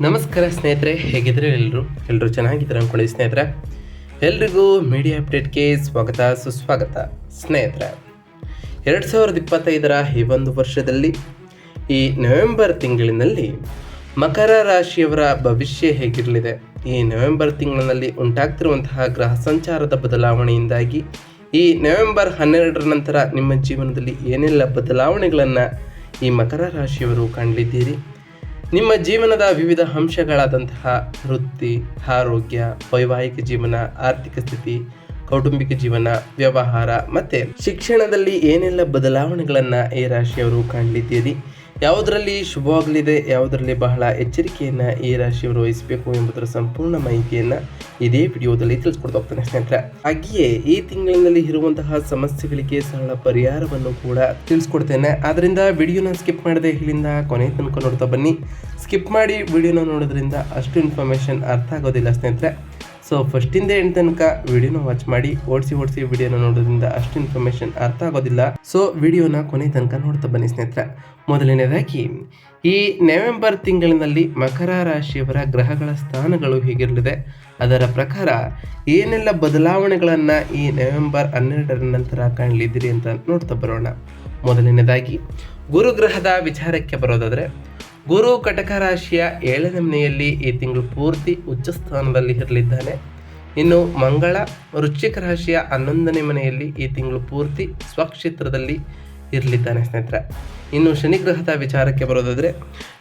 ನಮಸ್ಕಾರ ಸ್ನೇಹಿತರೆ ಹೇಗಿದ್ರೆ ಎಲ್ಲರೂ? ಎಲ್ಲರೂ ಚೆನ್ನಾಗಿದ್ದಾರೆ ಅಂದ್ಕೊಳ್ಳಿ ಸ್ನೇಹಿತರೆ. ಎಲ್ರಿಗೂ ಮೀಡಿಯಾ ಅಪ್ಡೇಟ್ಗೆ ಸ್ವಾಗತ, ಸುಸ್ವಾಗತ. ಸ್ನೇಹಿತರೆ, ಎರಡು ಸಾವಿರದ ಇಪ್ಪತ್ತೈದರ ಈ ಒಂದು ವರ್ಷದಲ್ಲಿ, ಈ ನವೆಂಬರ್ ತಿಂಗಳಿನಲ್ಲಿ ಮಕರ ರಾಶಿಯವರ ಭವಿಷ್ಯ ಹೇಗಿರಲಿದೆ? ಈ ನವೆಂಬರ್ ತಿಂಗಳಿನಲ್ಲಿ ಉಂಟಾಗ್ತಿರುವಂತಹ ಗ್ರಹ ಸಂಚಾರದ ಬದಲಾವಣೆಯಿಂದಾಗಿ, ಈ ನವೆಂಬರ್ ಹನ್ನೆರಡರ ನಂತರ ನಿಮ್ಮ ಜೀವನದಲ್ಲಿ ಏನೆಲ್ಲ ಬದಲಾವಣೆಗಳನ್ನು ಈ ಮಕರ ರಾಶಿಯವರು ಕಾಣಲಿದ್ದೀರಿ? ನಿಮ್ಮ ಜೀವನದ ವಿವಿಧ ಅಂಶಗಳಾದಂತಹ ವೃತ್ತಿ, ಆರೋಗ್ಯ, ವೈವಾಹಿಕ ಜೀವನ, ಆರ್ಥಿಕ ಸ್ಥಿತಿ, ಕೌಟುಂಬಿಕ ಜೀವನ, ವ್ಯವಹಾರ ಮತ್ತು ಶಿಕ್ಷಣದಲ್ಲಿ ಏನೆಲ್ಲ ಬದಲಾವಣೆಗಳನ್ನು ಈ ರಾಶಿಯವರು ಕಾಣಲಿದ್ದೀರಿ ಯಾವುದರಲ್ಲಿ ಶುಭವಾಗಲಿದೆ, ಯಾವುದರಲ್ಲಿ ಬಹಳ ಎಚ್ಚರಿಕೆಯನ್ನು ಈ ರಾಶಿಯವರು ವಹಿಸಬೇಕು ಎಂಬುದರ ಸಂಪೂರ್ಣ ಮಾಹಿತಿಯನ್ನು ಇದೇ ವಿಡಿಯೋದಲ್ಲಿ ತಿಳಿಸ್ಕೊಡ್ತಾ ಹೋಗ್ತಾನೆ ಸ್ನೇಹಿತರೆ. ಹಾಗೆಯೇ ಈ ತಿಂಗಳಿನಲ್ಲಿ ಇರುವಂತಹ ಸಮಸ್ಯೆಗಳಿಗೆ ಸರಳ ಪರಿಹಾರವನ್ನು ಕೂಡ ತಿಳಿಸ್ಕೊಡ್ತೇನೆ. ಆದ್ದರಿಂದ ವಿಡಿಯೋನ ಸ್ಕಿಪ್ ಮಾಡದೆ ಇಲ್ಲಿಂದ ಕೊನೆ ತನಕ ನೋಡ್ತಾ ಬನ್ನಿ. ಸ್ಕಿಪ್ ಮಾಡಿ ವಿಡಿಯೋನ ನೋಡೋದ್ರಿಂದ ಅಷ್ಟು ಇನ್ಫಾರ್ಮೇಷನ್ ಅರ್ಥ ಆಗೋದಿಲ್ಲ ಸ್ನೇಹಿತರೆ. ಸೊ ಫಸ್ಟಿಂದ ಎಂಡ್ ತನಕ ವಿಡಿಯೋನ ವಾಚ್ ಮಾಡಿ, ಓಡಿಸಿ ಓಡಿಸಿ ವಿಡಿಯೋನ ನೋಡೋದ್ರಿಂದ ಅಷ್ಟು ಇನ್ಫಾರ್ಮೇಶನ್ ಅರ್ಥ ಆಗೋದಿಲ್ಲ. ಸೊ ವಿಡಿಯೋನ ಕೊನೆ ತನಕ ನೋಡ್ತಾ ಬನ್ನಿ ಸ್ನೇಹಿತರೆ. ಮೊದಲನೇದಾಗಿ, ಈ ನವೆಂಬರ್ ತಿಂಗಳಿನಲ್ಲಿ ಮಕರ ರಾಶಿಯವರ ಗ್ರಹಗಳ ಸ್ಥಾನಗಳು ಹೇಗಿರಲಿದೆ? ಅದರ ಪ್ರಕಾರ ಏನೆಲ್ಲ ಬದಲಾವಣೆಗಳನ್ನು ಈ ನವೆಂಬರ್ ಹನ್ನೆರಡರ ನಂತರ ಕಾಣಲಿದ್ದೀರಿ ಅಂತ ನೋಡ್ತಾ ಬರೋಣ. ಮೊದಲನೇದಾಗಿ, ಗುರುಗ್ರಹದ ವಿಚಾರಕ್ಕೆ ಬರೋದಾದರೆ ಗುರು ಕಟಕ ರಾಶಿಯ ಏಳನೇ ಮನೆಯಲ್ಲಿ ಈ ತಿಂಗಳು ಪೂರ್ತಿ ಉಚ್ಚ ಸ್ಥಾನದಲ್ಲಿ ಇರಲಿದ್ದಾನೆ. ಇನ್ನು ಮಂಗಳ ವೃಶ್ಚಿಕ ರಾಶಿಯ ಹನ್ನೊಂದನೇ ಮನೆಯಲ್ಲಿ ಈ ತಿಂಗಳು ಪೂರ್ತಿ ಸ್ವಕ್ಷೇತ್ರದಲ್ಲಿ ಇರಲಿದ್ದಾನೆ ಸ್ನೇಹಿತರೆ. ಇನ್ನು ಶನಿ ಗ್ರಹದ ವಿಚಾರಕ್ಕೆ ಬರೋದಾದರೆ,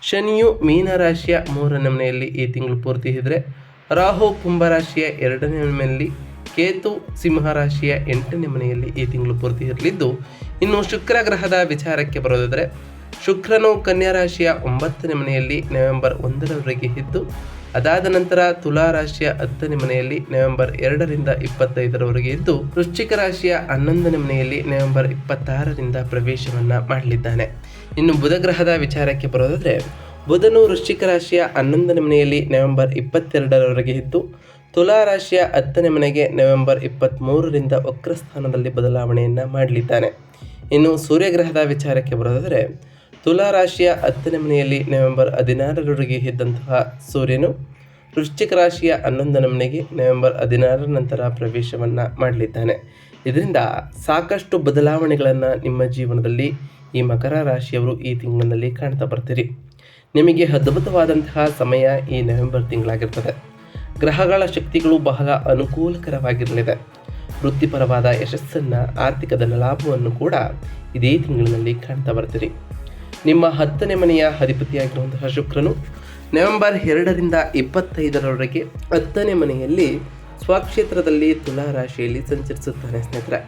ಶನಿಯು ಮೀನ ರಾಶಿಯ ಮೂರನೇ ಮನೆಯಲ್ಲಿ ಈ ತಿಂಗಳು ಪೂರ್ತಿ ಇದ್ದರೆ ರಾಹು ಕುಂಭರಾಶಿಯ ಎರಡನೇ ಮನೆಯಲ್ಲಿ, ಕೇತು ಸಿಂಹ ರಾಶಿಯ ಎಂಟನೇ ಮನೆಯಲ್ಲಿ ಈ ತಿಂಗಳು ಪೂರ್ತಿ ಇರಲಿದ್ದು, ಇನ್ನು ಶುಕ್ರ ಗ್ರಹದ ವಿಚಾರಕ್ಕೆ ಬರೋದಾದರೆ ಶುಕ್ರನು ಕನ್ಯಾ ರಾಶಿಯ ಒಂಬತ್ತನೇ ಮನೆಯಲ್ಲಿ ನವೆಂಬರ್ ಒಂದರವರೆಗೆ ಇದ್ದು, ಅದಾದ ನಂತರ ತುಲಾ ರಾಶಿಯ ಹತ್ತನೇ ಮನೆಯಲ್ಲಿ ನವೆಂಬರ್ ಎರಡರಿಂದ ಇಪ್ಪತ್ತೈದರವರೆಗೆ ಇದ್ದು, ವೃಶ್ಚಿಕ ರಾಶಿಯ ಹನ್ನೊಂದನೇ ಮನೆಯಲ್ಲಿ ನವೆಂಬರ್ ಇಪ್ಪತ್ತಾರರಿಂದ ಪ್ರವೇಶವನ್ನ ಮಾಡಲಿದ್ದಾನೆ. ಇನ್ನು ಬುಧಗ್ರಹದ ವಿಚಾರಕ್ಕೆ ಬರೋದಾದರೆ, ಬುಧನು ವೃಶ್ಚಿಕ ರಾಶಿಯ ಹನ್ನೊಂದನೇ ಮನೆಯಲ್ಲಿ ನವೆಂಬರ್ ಇಪ್ಪತ್ತೆರಡರವರೆಗೆ ಇದ್ದು, ತುಲಾ ರಾಶಿಯ ಹತ್ತನೇ ಮನೆಗೆ ನವೆಂಬರ್ ಇಪ್ಪತ್ತ್ಮೂರರಿಂದ ವಕ್ರ ಸ್ಥಾನದಲ್ಲಿ ಬದಲಾವಣೆಯನ್ನು ಮಾಡಲಿದ್ದಾನೆ. ಇನ್ನು ಸೂರ್ಯಗ್ರಹದ ವಿಚಾರಕ್ಕೆ ಬರೋದಾದರೆ ತುಲಾ ರಾಶಿಯ ಹತ್ತನೇ ಮನೆಯಲ್ಲಿ ನವೆಂಬರ್ ಹದಿನಾರರೊಳಗೆ ಇದ್ದಂತಹ ಸೂರ್ಯನು ವೃಶ್ಚಿಕ ರಾಶಿಯ ಹನ್ನೊಂದನೇ ಮನೆಗೆ ನವೆಂಬರ್ ಹದಿನಾರರ ನಂತರ ಪ್ರವೇಶವನ್ನು ಮಾಡಲಿದ್ದಾನೆ. ಇದರಿಂದ ಸಾಕಷ್ಟು ಬದಲಾವಣೆಗಳನ್ನು ನಿಮ್ಮ ಜೀವನದಲ್ಲಿ ಈ ಮಕರ ರಾಶಿಯವರು ಈ ತಿಂಗಳಿನಲ್ಲಿ ಕಾಣ್ತಾ ಬರ್ತೀರಿ. ನಿಮಗೆ ಅದ್ಭುತವಾದಂತಹ ಸಮಯ ಈ ನವೆಂಬರ್ ತಿಂಗಳಾಗಿರ್ತದೆ. ಗ್ರಹಗಳ ಶಕ್ತಿಗಳು ಬಹಳ ಅನುಕೂಲಕರವಾಗಿರಲಿದೆ. ವೃತ್ತಿಪರವಾದ ಯಶಸ್ಸನ್ನು ಆರ್ಥಿಕದ ಲಾಭವನ್ನು ಕೂಡ ಇದೇ ತಿಂಗಳಿನಲ್ಲಿ ಕಾಣ್ತಾ ಬರ್ತೀರಿ. ನಿಮ್ಮ ಹತ್ತನೇ ಮನೆಯ ಅಧಿಪತಿಯಾಗಿರುವಂತಹ ಶುಕ್ರನು ನವೆಂಬರ್ ಎರಡರಿಂದ ಇಪ್ಪತ್ತೈದರವರೆಗೆ ಹತ್ತನೇ ಮನೆಯಲ್ಲಿ ಸ್ವಕ್ಷೇತ್ರದಲ್ಲಿ ತುಲಾ ರಾಶಿಯಲ್ಲಿ ಸಂಚರಿಸುತ್ತಾನೆ ಸ್ನೇಹಿತರೆ.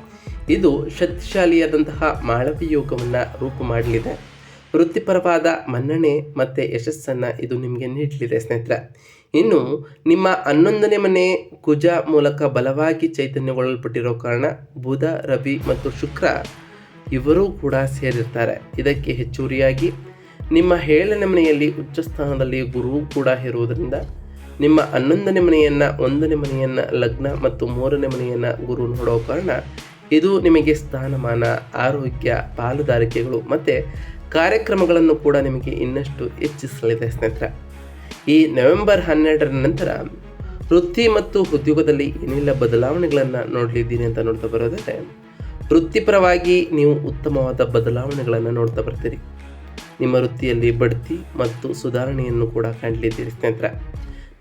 ಇದು ಶಕ್ತಿಶಾಲಿಯಾದಂತಹ ಮಾಳವಿ ಯೋಗವನ್ನು ರೂಪು ಮಾಡಲಿದೆ. ವೃತ್ತಿಪರವಾದ ಮನ್ನಣೆ ಮತ್ತು ಯಶಸ್ಸನ್ನು ಇದು ನಿಮಗೆ ನೀಡಲಿದೆ ಸ್ನೇಹಿತರೆ. ಇನ್ನು ನಿಮ್ಮ ಹನ್ನೊಂದನೇ ಮನೆ ಕುಜ ಮೂಲಕ ಬಲವಾಗಿ ಚೈತನ್ಯಗೊಳ್ಳಲ್ಪಟ್ಟಿರೋ ಕಾರಣ ಬುಧ, ರವಿ ಮತ್ತು ಶುಕ್ರ ಇವರೂ ಕೂಡ ಸೇರಿರ್ತಾರೆ. ಇದಕ್ಕೆ ಹೆಚ್ಚುವರಿಯಾಗಿ ನಿಮ್ಮ ಏಳನೇ ಮನೆಯಲ್ಲಿ ಉಚ್ಚ ಸ್ಥಾನದಲ್ಲಿ ಗುರು ಕೂಡ ಇರುವುದರಿಂದ ನಿಮ್ಮ ಹನ್ನೊಂದನೇ ಮನೆಯನ್ನು, ಒಂದನೇ ಮನೆಯನ್ನು, ಲಗ್ನ ಮತ್ತು ಮೂರನೇ ಮನೆಯನ್ನು ಗುರು ನೋಡೋ ಕಾರಣ ಇದು ನಿಮಗೆ ಸ್ಥಾನಮಾನ, ಆರೋಗ್ಯ, ಪಾಲುದಾರಿಕೆಗಳು ಮತ್ತು ಕಾರ್ಯಕ್ರಮಗಳನ್ನು ಕೂಡ ನಿಮಗೆ ಇನ್ನಷ್ಟು ಹೆಚ್ಚಿಸಲಿದೆ ಸ್ನೇಹಿತರೆ. ಈ ನವೆಂಬರ್ ಹನ್ನೆರಡರ ನಂತರ ವೃತ್ತಿ ಮತ್ತು ಉದ್ಯೋಗದಲ್ಲಿ ಏನೆಲ್ಲ ಬದಲಾವಣೆಗಳನ್ನು ನೋಡಲಿದ್ದೀನಿ ಅಂತ ನೋಡ್ತಾ ಬರೋದಾದರೆ ವೃತ್ತಿಪರವಾಗಿ ನೀವು ಉತ್ತಮವಾದ ಬದಲಾವಣೆಗಳನ್ನು ನೋಡ್ತಾ ಬರ್ತೀರಿ. ನಿಮ್ಮ ವೃತ್ತಿಯಲ್ಲಿ ಬಡ್ತಿ ಮತ್ತು ಸುಧಾರಣೆಯನ್ನು ಕೂಡ ಕಾಣಲಿದ್ದೀರಿ ಸ್ನೇಹಿತರೆ.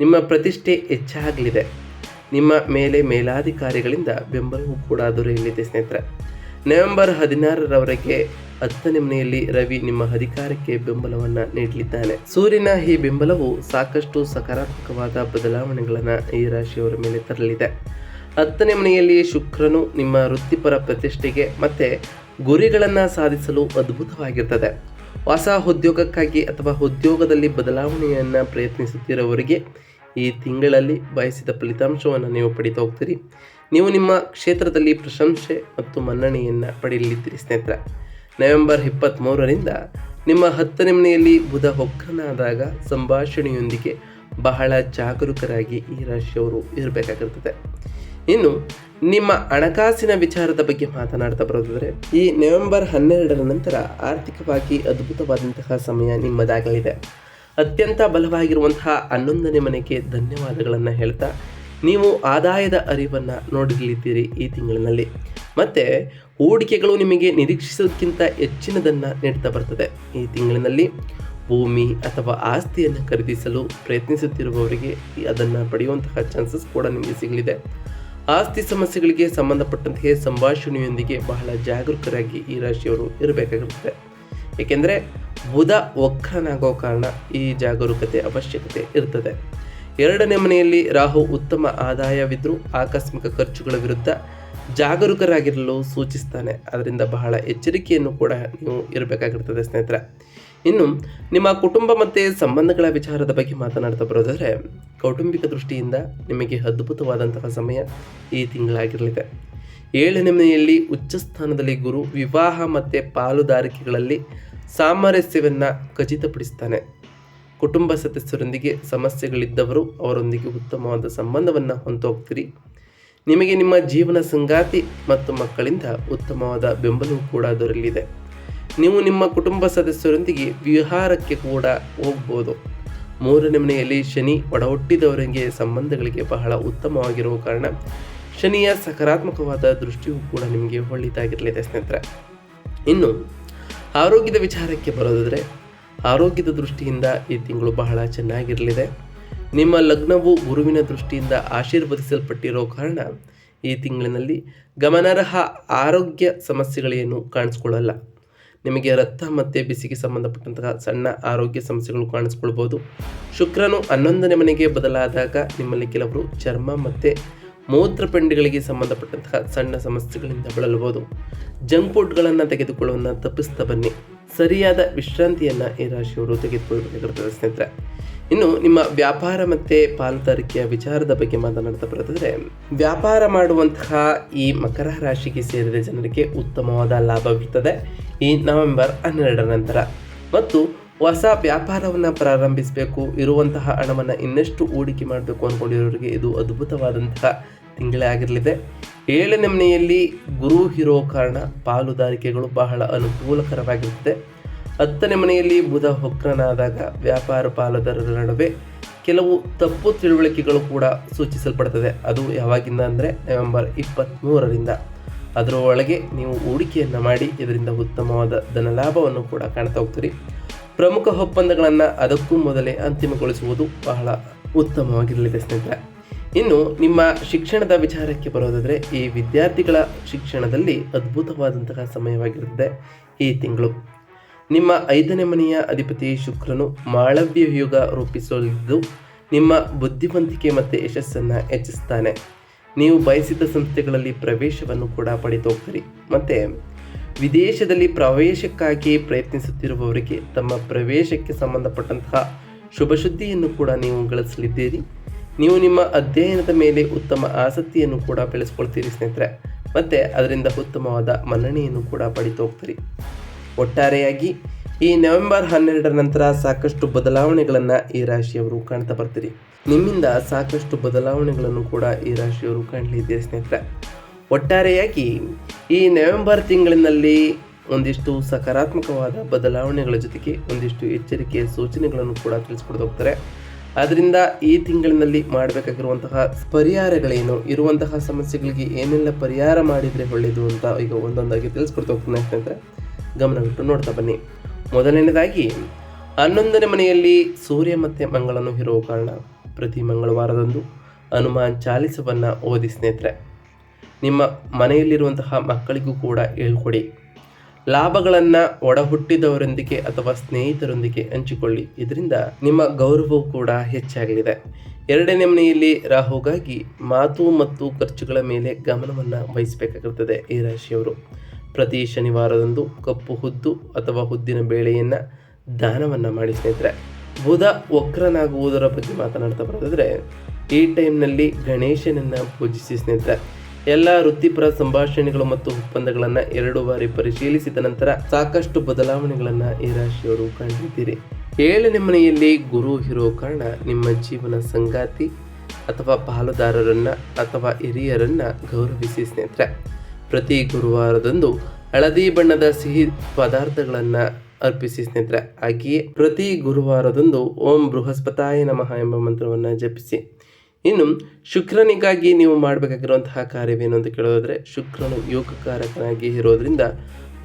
ನಿಮ್ಮ ಪ್ರತಿಷ್ಠೆ ಹೆಚ್ಚಾಗಲಿದೆ. ನಿಮ್ಮ ಮೇಲೆ ಮೇಲಾಧಿಕಾರಿಗಳಿಂದ ಬೆಂಬಲವೂ ಕೂಡ ದೊರೆಯಲಿದೆ ಸ್ನೇಹಿತರೆ. ನವೆಂಬರ್ ಹದಿನಾರರವರೆಗೆ ಹತ್ತನೇ ಮನೆಯಲ್ಲಿ ರವಿ ನಿಮ್ಮ ಅಧಿಕಾರಕ್ಕೆ ಬೆಂಬಲವನ್ನು ನೀಡಲಿದ್ದಾನೆ. ಸೂರ್ಯನ ಈ ಬೆಂಬಲವು ಸಾಕಷ್ಟು ಸಕಾರಾತ್ಮಕವಾದ ಬದಲಾವಣೆಗಳನ್ನು ಈ ರಾಶಿಯವರ ಮೇಲೆ ತರಲಿದೆ. ಹತ್ತನೇ ಮನೆಯಲ್ಲಿ ಶುಕ್ರನು ನಿಮ್ಮ ವೃತ್ತಿಪರ ಪ್ರತಿಷ್ಠೆಗೆ ಮತ್ತು ಗುರಿಗಳನ್ನು ಸಾಧಿಸಲು ಅದ್ಭುತವಾಗಿರ್ತದೆ. ಹೊಸ ಉದ್ಯೋಗಕ್ಕಾಗಿ ಅಥವಾ ಉದ್ಯೋಗದಲ್ಲಿ ಬದಲಾವಣೆಯನ್ನು ಪ್ರಯತ್ನಿಸುತ್ತಿರೋವರಿಗೆ ಈ ತಿಂಗಳಲ್ಲಿ ಬಯಸಿದ ಫಲಿತಾಂಶವನ್ನು ನೀವು ಪಡಿತಾ ಹೋಗ್ತೀರಿ. ನೀವು ನಿಮ್ಮ ಕ್ಷೇತ್ರದಲ್ಲಿ ಪ್ರಶಂಸೆ ಮತ್ತು ಮನ್ನಣೆಯನ್ನು ಪಡೆಯಲಿದ್ದೀರಿ ಸ್ನೇಹಿತರೆ. ನವೆಂಬರ್ ಇಪ್ಪತ್ತ್ಮೂರರಿಂದ ನಿಮ್ಮ ಹತ್ತನೇ ಮನೆಯಲ್ಲಿ ಬುಧ ಹೊಕ್ಕನಾದಾಗ ಸಂಭಾಷಣೆಯೊಂದಿಗೆ ಬಹಳ ಜಾಗರೂಕರಾಗಿ ಈ ರಾಶಿಯವರು ಇರಬೇಕಾಗಿರ್ತದೆ. ಇನ್ನು ನಿಮ್ಮ ಹಣಕಾಸಿನ ವಿಚಾರದ ಬಗ್ಗೆ ಮಾತನಾಡ್ತಾ ಬರೋದಾದರೆ, ಈ ನವೆಂಬರ್ ಹನ್ನೆರಡರ ನಂತರ ಆರ್ಥಿಕವಾಗಿ ಅದ್ಭುತವಾದಂತಹ ಸಮಯ ನಿಮ್ಮದಾಗಲಿದೆ. ಅತ್ಯಂತ ಬಲವಾಗಿರುವಂತಹ ಹನ್ನೊಂದನೇ ಮನೆಗೆ ಧನ್ಯವಾದಗಳನ್ನು ಹೇಳ್ತಾ, ನೀವು ಆದಾಯದ ಅರಿವನ್ನು ನೋಡಲಿದ್ದೀರಿ ಈ ತಿಂಗಳಿನಲ್ಲಿ. ಮತ್ತು, ಹೂಡಿಕೆಗಳು ನಿಮಗೆ ನಿರೀಕ್ಷಿಸೋದಕ್ಕಿಂತ ಹೆಚ್ಚಿನದನ್ನು ನೀಡ್ತಾ ಬರ್ತದೆ. ಈ ತಿಂಗಳಿನಲ್ಲಿ ಭೂಮಿ ಅಥವಾ ಆಸ್ತಿಯನ್ನು ಖರೀದಿಸಲು ಪ್ರಯತ್ನಿಸುತ್ತಿರುವವರಿಗೆ ಅದನ್ನು ಪಡೆಯುವಂತಹ ಚಾನ್ಸಸ್ ಕೂಡ ನಿಮಗೆ ಸಿಗಲಿದೆ. ಆಸ್ತಿ ಸಮಸ್ಯೆಗಳಿಗೆ ಸಂಬಂಧಪಟ್ಟಂತೆ ಸಂಭಾಷಣೆಯೊಂದಿಗೆ ಬಹಳ ಜಾಗರೂಕರಾಗಿ ಈ ರಾಶಿಯವರು ಇರಬೇಕಾಗಿರುತ್ತದೆ. ಏಕೆಂದರೆ ಬುಧ ವಕ್ರನಾಗೋ ಕಾರಣ ಈ ಜಾಗರೂಕತೆ ಅವಶ್ಯಕತೆ ಇರ್ತದೆ. ಎರಡನೇ ಮನೆಯಲ್ಲಿ ರಾಹು ಉತ್ತಮ ಆದಾಯವಿದ್ದರೂ ಆಕಸ್ಮಿಕ ಖರ್ಚುಗಳ ವಿರುದ್ಧ ಜಾಗರೂಕರಾಗಿರಲು ಸೂಚಿಸ್ತಾನೆ. ಅದರಿಂದ ಬಹಳ ಎಚ್ಚರಿಕೆಯನ್ನು ಕೂಡ ನೀವು ಇರಬೇಕಾಗಿರ್ತದೆ ಸ್ನೇಹಿತರೆ. ಇನ್ನು ನಿಮ್ಮ ಕುಟುಂಬ ಮತ್ತು ಸಂಬಂಧಗಳ ವಿಚಾರದ ಬಗ್ಗೆ ಮಾತನಾಡ್ತಾ ಬರೋದಾದರೆ, ಕೌಟುಂಬಿಕ ದೃಷ್ಟಿಯಿಂದ ನಿಮಗೆ ಅದ್ಭುತವಾದಂತಹ ಸಮಯ ಈ ತಿಂಗಳಾಗಿರಲಿದೆ. ಏಳನೇ ಮನೆಯಲ್ಲಿ ಉಚ್ಚ ಸ್ಥಾನದಲ್ಲಿ ಗುರು ವಿವಾಹ ಮತ್ತು ಪಾಲುದಾರಿಕೆಗಳಲ್ಲಿ ಸಾಮರಸ್ಯವನ್ನು ಖಚಿತಪಡಿಸ್ತಾನೆ. ಕುಟುಂಬ ಸದಸ್ಯರೊಂದಿಗೆ ಸಮಸ್ಯೆಗಳಿದ್ದವರು ಅವರೊಂದಿಗೆ ಉತ್ತಮವಾದ ಸಂಬಂಧವನ್ನು ಹೊಂದೋಗ್ತೀರಿ. ನಿಮಗೆ ನಿಮ್ಮ ಜೀವನ ಸಂಗಾತಿ ಮತ್ತು ಮಕ್ಕಳಿಂದ ಉತ್ತಮವಾದ ಬೆಂಬಲವೂ ಕೂಡ ದೊರೆಯಲಿದೆ. ನೀವು ನಿಮ್ಮ ಕುಟುಂಬ ಸದಸ್ಯರೊಂದಿಗೆ ವಿಹಾರಕ್ಕೆ ಕೂಡ ಹೋಗ್ಬೋದು. ಮೂರನೇ ಮನೆಯಲ್ಲಿ ಶನಿ ಒಡಹುಟ್ಟಿದವರಿಗೆ ಸಂಬಂಧಗಳಿಗೆ ಬಹಳ ಉತ್ತಮವಾಗಿರುವ ಕಾರಣ ಶನಿಯ ಸಕಾರಾತ್ಮಕವಾದ ದೃಷ್ಟಿಯೂ ಕೂಡ ನಿಮಗೆ ಒಳ್ಳೆಯದಾಗಿರಲಿದೆ ಸ್ನೇಹಿತರೆ. ಇನ್ನು, ಆರೋಗ್ಯದ ವಿಚಾರಕ್ಕೆ ಬರೋದಾದರೆ, ಆರೋಗ್ಯದ ದೃಷ್ಟಿಯಿಂದ ಈ ತಿಂಗಳು ಬಹಳ ಚೆನ್ನಾಗಿರಲಿದೆ. ನಿಮ್ಮ ಲಗ್ನವು ಗುರುವಿನ ದೃಷ್ಟಿಯಿಂದ ಆಶೀರ್ವದಿಸಲ್ಪಟ್ಟಿರೋ ಕಾರಣ ಈ ತಿಂಗಳಿನಲ್ಲಿ ಗಮನಾರ್ಹ ಆರೋಗ್ಯ ಸಮಸ್ಯೆಗಳೇನು ಕಾಣಿಸ್ಕೊಳ್ಳಲ್ಲ. ನಿಮಗೆ ರಕ್ತ ಮತ್ತು ಬಿಸಿಗೆ ಸಂಬಂಧಪಟ್ಟಂತಹ ಸಣ್ಣ ಆರೋಗ್ಯ ಸಮಸ್ಯೆಗಳು ಕಾಣಿಸ್ಕೊಳ್ಬೋದು. ಶುಕ್ರನು ಹನ್ನೊಂದನೇ ಮನೆಗೆ ಬದಲಾದಾಗ ನಿಮ್ಮಲ್ಲಿ ಕೆಲವರು ಚರ್ಮ ಮತ್ತು ಮೂತ್ರಪಿಂಡಗಳಿಗೆ ಸಂಬಂಧಪಟ್ಟಂತಹ ಸಣ್ಣ ಸಮಸ್ಯೆಗಳಿಂದ ಬಳಲಬಹುದು. ಜಂಕ್ ಫುಡ್ಗಳನ್ನು ತೆಗೆದುಕೊಳ್ಳುವುದನ್ನು ತಪ್ಪಿಸ್ತಾ ಬನ್ನಿ. ಸರಿಯಾದ ವಿಶ್ರಾಂತಿಯನ್ನು ಈ ರಾಶಿಯವರು ತೆಗೆದುಕೊಳ್ಳಬೇಕಾಗುತ್ತದೆ ಸ್ನೇಹಿತರೆ ಇನ್ನು ನಿಮ್ಮ ವ್ಯಾಪಾರ ಮತ್ತು ಪಾಲುದಾರಿಕೆಯ ವಿಚಾರದ ಬಗ್ಗೆ ಮಾತನಾಡ್ತಾ ಬರೋದಾದರೆ ವ್ಯಾಪಾರ ಮಾಡುವಂತಹ ಈ ಮಕರ ರಾಶಿಗೆ ಸೇರಿದ ಜನರಿಗೆ ಉತ್ತಮವಾದ ಲಾಭವಿರ್ತದೆ ಈ ನವೆಂಬರ್ ಹನ್ನೆರಡರ ನಂತರ. ಮತ್ತು ಹೊಸ ವ್ಯಾಪಾರವನ್ನು ಪ್ರಾರಂಭಿಸಬೇಕು, ಇರುವಂತಹ ಹಣವನ್ನು ಇನ್ನಷ್ಟು ಹೂಡಿಕೆ ಮಾಡಬೇಕು ಅಂದ್ಕೊಂಡಿರೋರಿಗೆ ಇದು ಅದ್ಭುತವಾದಂತಹ ತಿಂಗಳೇ ಆಗಿರಲಿದೆ. ಏಳನೇ ಮನೆಯಲ್ಲಿ ಗುರು ಇರೋ ಕಾರಣ ಪಾಲುದಾರಿಕೆಗಳು ಬಹಳ ಅನುಕೂಲಕರವಾಗಿರುತ್ತದೆ. ಹತ್ತನೇ ಮನೆಯಲ್ಲಿ ಬುಧ ಹೊಕ್ರನಾದಾಗ ವ್ಯಾಪಾರ ಪಾಲುದಾರರ ನಡುವೆ ಕೆಲವು ತಪ್ಪು ತಿಳುವಳಿಕೆಗಳು ಕೂಡ ಸೂಚಿಸಲ್ಪಡ್ತದೆ. ಅದು ಯಾವಾಗಿಂದ ಅಂದರೆ ನವೆಂಬರ್ ಇಪ್ಪತ್ತ್ಮೂರರಿಂದ ಅದರ ಒಳಗೆ ನೀವು ಹೂಡಿಕೆಯನ್ನು ಮಾಡಿ, ಇದರಿಂದ ಉತ್ತಮವಾದ ಧನಲಾಭವನ್ನು ಕೂಡ ಕಾಣ್ತಾ ಹೋಗ್ತೀರಿ. ಪ್ರಮುಖ ಒಪ್ಪಂದಗಳನ್ನು ಅದಕ್ಕೂ ಮೊದಲೇ ಅಂತಿಮಗೊಳಿಸುವುದು ಬಹಳ ಉತ್ತಮವಾಗಿರಲಿದೆ ಸ್ನೇಹಿತರೆ. ಇನ್ನು ನಿಮ್ಮ ಶಿಕ್ಷಣದ ವಿಚಾರಕ್ಕೆ ಬರೋದಾದರೆ, ಈ ವಿದ್ಯಾರ್ಥಿಗಳ ಶಿಕ್ಷಣದಲ್ಲಿ ಅದ್ಭುತವಾದಂತಹ ಸಮಯವಾಗಿರುತ್ತದೆ ಈ ತಿಂಗಳು. ನಿಮ್ಮ ಐದನೇ ಮನೆಯ ಅಧಿಪತಿ ಶುಕ್ರನು ಮಾಳವ್ಯ ಯುಗ ರೂಪಿಸಲಿದ್ದು ನಿಮ್ಮ ಬುದ್ಧಿವಂತಿಕೆ ಮತ್ತು ಯಶಸ್ಸನ್ನು ಹೆಚ್ಚಿಸ್ತಾನೆ. ನೀವು ಬಯಸಿದ ಸಂಸ್ಥೆಗಳಲ್ಲಿ ಪ್ರವೇಶವನ್ನು ಕೂಡ ಪಡೆದೋಗ್ತೀರಿ. ಮತ್ತು, ವಿದೇಶದಲ್ಲಿ ಪ್ರವೇಶಕ್ಕಾಗಿ ಪ್ರಯತ್ನಿಸುತ್ತಿರುವವರಿಗೆ ತಮ್ಮ ಪ್ರವೇಶಕ್ಕೆ ಸಂಬಂಧಪಟ್ಟಂತಹ ಶುಭ ಸುದ್ದಿಯನ್ನು ಕೂಡ ನೀವು ಗಳಿಸಲಿದ್ದೀರಿ. ನೀವು ನಿಮ್ಮ ಅಧ್ಯಯನದ ಮೇಲೆ ಉತ್ತಮ ಆಸಕ್ತಿಯನ್ನು ಕೂಡ ಬೆಳೆಸ್ಕೊಳ್ತೀರಿ ಸ್ನೇಹಿತರೆ. ಮತ್ತು, ಅದರಿಂದ ಉತ್ತಮವಾದ ಮನ್ನಣೆಯನ್ನು ಕೂಡ ಪಡಿತು ಹೋಗ್ತೀರಿ ಒಟ್ಟಾರೆಯಾಗಿ ಈ ನವೆಂಬರ್ ಹನ್ನೆರಡರ ನಂತರ ಸಾಕಷ್ಟು ಬದಲಾವಣೆಗಳನ್ನು ಈ ರಾಶಿಯವರು ಕಾಣ್ತಾ ಬರ್ತೀರಿ. ನಿಮ್ಮಿಂದ ಸಾಕಷ್ಟು ಬದಲಾವಣೆಗಳನ್ನು ಕೂಡ ಈ ರಾಶಿಯವರು ಕಾಣಲಿದ್ದೀರಿ ಸ್ನೇಹಿತರೆ. ಒಟ್ಟಾರೆಯಾಗಿ ಈ ನವೆಂಬರ್ ತಿಂಗಳಿನಲ್ಲಿ ಒಂದಿಷ್ಟು ಸಕಾರಾತ್ಮಕವಾದ ಬದಲಾವಣೆಗಳ ಜೊತೆಗೆ ಒಂದಿಷ್ಟು ಎಚ್ಚರಿಕೆಯ ಸೂಚನೆಗಳನ್ನು ಕೂಡ ಹೋಗ್ತಾರೆ. ಆದ್ದರಿಂದ ಈ ತಿಂಗಳಿನಲ್ಲಿ ಮಾಡಬೇಕಾಗಿರುವಂತಹ ಪರಿಹಾರಗಳೇನು, ಇರುವಂತಹ ಸಮಸ್ಯೆಗಳಿಗೆ ಏನೆಲ್ಲ ಪರಿಹಾರ ಮಾಡಿದರೆ ಒಳ್ಳೆಯದು ಅಂತ ಈಗ ಒಂದೊಂದಾಗಿ ತಿಳಿಸ್ಕೊಡ್ತಾ ಹೋಗ್ತೀನಿ ಸ್ನೇಹಿತರೆ. ಗಮನವಿಟ್ಟು ನೋಡ್ತಾ ಬನ್ನಿ. ಮೊದಲನೇದಾಗಿ ಹನ್ನೊಂದನೇ ಮನೆಯಲ್ಲಿ ಸೂರ್ಯ ಮತ್ತು ಮಂಗಳನ್ನು ಇರುವ ಕಾರಣ ಪ್ರತಿ ಮಂಗಳವಾರದಂದು ಹನುಮಾನ್ ಚಾಲಿಸವನ್ನು ಓದಿ ಸ್ನೇಹಿತರೆ, ನಿಮ್ಮ ಮನೆಯಲ್ಲಿರುವಂತಹ ಮಕ್ಕಳಿಗೂ ಕೂಡ ಹೇಳ್ಕೊಡಿ. ಲಾಭಗಳನ್ನು ಒಡಹುಟ್ಟಿದವರೊಂದಿಗೆ ಅಥವಾ ಸ್ನೇಹಿತರೊಂದಿಗೆ ಹಂಚಿಕೊಳ್ಳಿ. ಇದರಿಂದ ನಿಮ್ಮ ಗೌರವವು ಕೂಡ ಹೆಚ್ಚಾಗಲಿದೆ. ಎರಡನೇ ಮನೆಯಲ್ಲಿ ರಾಹುಗಾಗಿ ಮಾತು ಮತ್ತು ಖರ್ಚುಗಳ ಮೇಲೆ ಗಮನವನ್ನು ವಹಿಸಬೇಕಾಗುತ್ತದೆ ಈ ರಾಶಿಯವರು. ಪ್ರತಿ ಶನಿವಾರದಂದು ಕಪ್ಪು ಹುದ್ದು ಅಥವಾ ಹುದ್ದಿನ ಬೇಳೆಯನ್ನು ದಾನವನ್ನು ಮಾಡಿ ಸ್ನೇಹಿತರೆ. ಬುಧ ವಕ್ರನಾಗುವುದರ ಬಗ್ಗೆ ಮಾತನಾಡ್ತಾ ಬರೋದಾದರೆ, ಈ ಟೈಮ್ನಲ್ಲಿ ಗಣೇಶನನ್ನು ಪೂಜಿಸಿ ಸ್ನೇಹಿತರೆ. ಎಲ್ಲ ವೃತ್ತಿಪರ ಸಂಭಾಷಣೆಗಳು ಮತ್ತು ಒಪ್ಪಂದಗಳನ್ನು ಎರಡು ಬಾರಿ ಪರಿಶೀಲಿಸಿದ ನಂತರ ಸಾಕಷ್ಟು ಬದಲಾವಣೆಗಳನ್ನು ಈ ರಾಶಿಯವರು ಕಂಡಿದ್ದೀರಿ. ಏಳನೇ ಮನೆಯಲ್ಲಿ ಗುರು ಇರೋ ಕಾರಣ ನಿಮ್ಮ ಜೀವನ ಸಂಗಾತಿ ಅಥವಾ ಪಾಲುದಾರರನ್ನು ಅಥವಾ ಹಿರಿಯರನ್ನು ಗೌರವಿಸಿ ಸ್ನೇಹಿತರೆ. ಪ್ರತಿ ಗುರುವಾರದಂದು ಹಳದಿ ಬಣ್ಣದ ಸಿಹಿ ಪದಾರ್ಥಗಳನ್ನು ಅರ್ಪಿಸಿ ಸ್ನೇಹಿತರೆ, ಹಾಗೆಯೇ ಪ್ರತಿ ಗುರುವಾರದಂದು ಓಂ ಬೃಹಸ್ಪತಾಯ ನಮಃ ಎಂಬ ಮಂತ್ರವನ್ನು ಜಪಿಸಿ. ಇನ್ನು ಶುಕ್ರನಿಗಾಗಿ ನೀವು ಮಾಡಬೇಕಾಗಿರುವಂತಹ ಕಾರ್ಯವೇನು ಅಂತ ಕೇಳೋದಾದರೆ, ಶುಕ್ರನು ಯೋಗಕಾರಕನಾಗಿ ಇರೋದರಿಂದ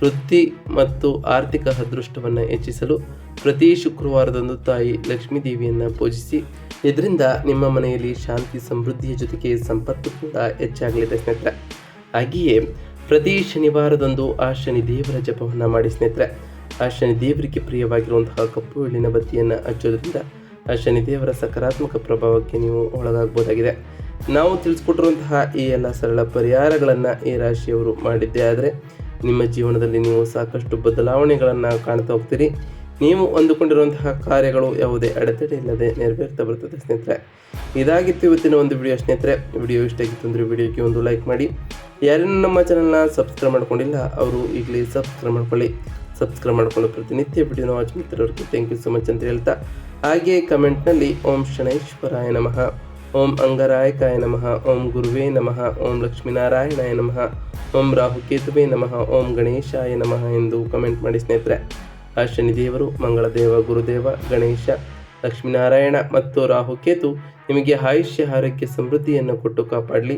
ವೃತ್ತಿ ಮತ್ತು ಆರ್ಥಿಕ ಅದೃಷ್ಟವನ್ನು ಹೆಚ್ಚಿಸಲು ಪ್ರತಿ ಶುಕ್ರವಾರದಂದು ತಾಯಿ ಲಕ್ಷ್ಮೀ ದೇವಿಯನ್ನು ಪೂಜಿಸಿ, ಇದರಿಂದ ನಿಮ್ಮ ಮನೆಯಲ್ಲಿ ಶಾಂತಿ, ಸಮೃದ್ಧಿಯ ಜೊತೆಗೆ ಸಂಪತ್ತು ಕೂಡ ಹೆಚ್ಚಾಗಲಿದೆ ಸ್ನೇಹಿತರೆ. ಹಾಗೆಯೇ ಪ್ರತಿ ಶನಿವಾರದಂದು ಆ ಶನಿ ದೇವರ ಜಪವನ್ನು ಮಾಡಿ ಸ್ನೇಹಿತರೆ, ಆ ಶನಿ ದೇವರಿಗೆ ಪ್ರಿಯವಾಗಿರುವಂತಹ ಕಪ್ಪು ಎಳ್ಳಿನ ಬತ್ತಿಯನ್ನು ಹಚ್ಚೋದ್ರಿಂದ ಆ ಶನಿ ದೇವರ ಸಕಾರಾತ್ಮಕ ಪ್ರಭಾವಕ್ಕೆ ನೀವು ಒಳಗಾಗಬಹುದಾಗಿದೆ. ನಾವು ತಿಳಿಸ್ಕೊಟ್ಟಿರುವಂತಹ ಈ ಎಲ್ಲ ಸರಳ ಪರಿಹಾರಗಳನ್ನು ಈ ರಾಶಿಯವರು ಮಾಡಿದ್ದೇ ಆದರೆ, ನಿಮ್ಮ ಜೀವನದಲ್ಲಿ ನೀವು ಸಾಕಷ್ಟು ಬದಲಾವಣೆಗಳನ್ನು ಕಾಣ್ತಾ ಹೋಗ್ತೀರಿ. ನೀವು ಅಂದುಕೊಂಡಿರುವಂತಹ ಕಾರ್ಯಗಳು ಯಾವುದೇ ಅಡೆತಡೆ ಇಲ್ಲದೆ ನೆರವೇರ್ತಾ ಬರ್ತದೆ ಸ್ನೇಹಿತರೆ. ಇದಾಗಿತ್ತು ಇವತ್ತಿನ ಒಂದು ವಿಡಿಯೋ ಸ್ನೇಹಿತರೆ. ವಿಡಿಯೋ ಇಷ್ಟ ಆಗಿತ್ತು ಅಂದರೆ ವಿಡಿಯೋಗೆ ಒಂದು ಲೈಕ್ ಮಾಡಿ. ಯಾರನ್ನು ನಮ್ಮ ಚಾನಲ್ನ ಸಬ್ಸ್ಕ್ರೈಬ್ ಮಾಡ್ಕೊಂಡಿಲ್ಲ, ಅವರು ಈಗಲೇ ಸಬ್ಸ್ಕ್ರೈಬ್ ಮಾಡ್ಕೊಳ್ಳಿ. ಸಬ್ಸ್ಕ್ರೈಬ್ ಮಾಡ್ಕೊಂಡು ಪ್ರತಿನಿತ್ಯ ವಿಡಿಯೋನ ವಾಚ್ ಮಾಡ್ತಿರೋರಿಗೆ ಥ್ಯಾಂಕ್ ಯು ಸೋ ಮಚ್ ಅಂತ ಹೇಳ್ತಾ, ಹಾಗೆ ಕಮೆಂಟ್ನಲ್ಲಿ ಓಂ ಶನೈಶ್ವರಾಯ ನಮಃ, ಓಂ ಅಂಗರಾಯಕಾಯ ನಮಃ, ಓಂ ಗುರುವೇ ನಮಃ, ಓಂ ಲಕ್ಷ್ಮೀನಾರಾಯಣಾಯ ನಮಃ, ಓಂ ರಾಹುಕೇತುವೇ ನಮಃ, ಓಂ ಗಣೇಶಾಯ ನಮಃ ಎಂದು ಕಮೆಂಟ್ ಮಾಡಿ ಸ್ನೇಹಿತರೆ. ಆ ಶನಿದೇವರು ಮಂಗಳದೇವ, ಗುರುದೇವ, ಗಣೇಶ, ಲಕ್ಷ್ಮೀನಾರಾಯಣ ಮತ್ತು ರಾಹುಕೇತು ನಿಮಗೆ ಆಯುಷ್ಯ, ಆರೋಗ್ಯ, ಸಮೃದ್ಧಿಯನ್ನು ಕೊಟ್ಟು ಕಾಪಾಡಲಿ.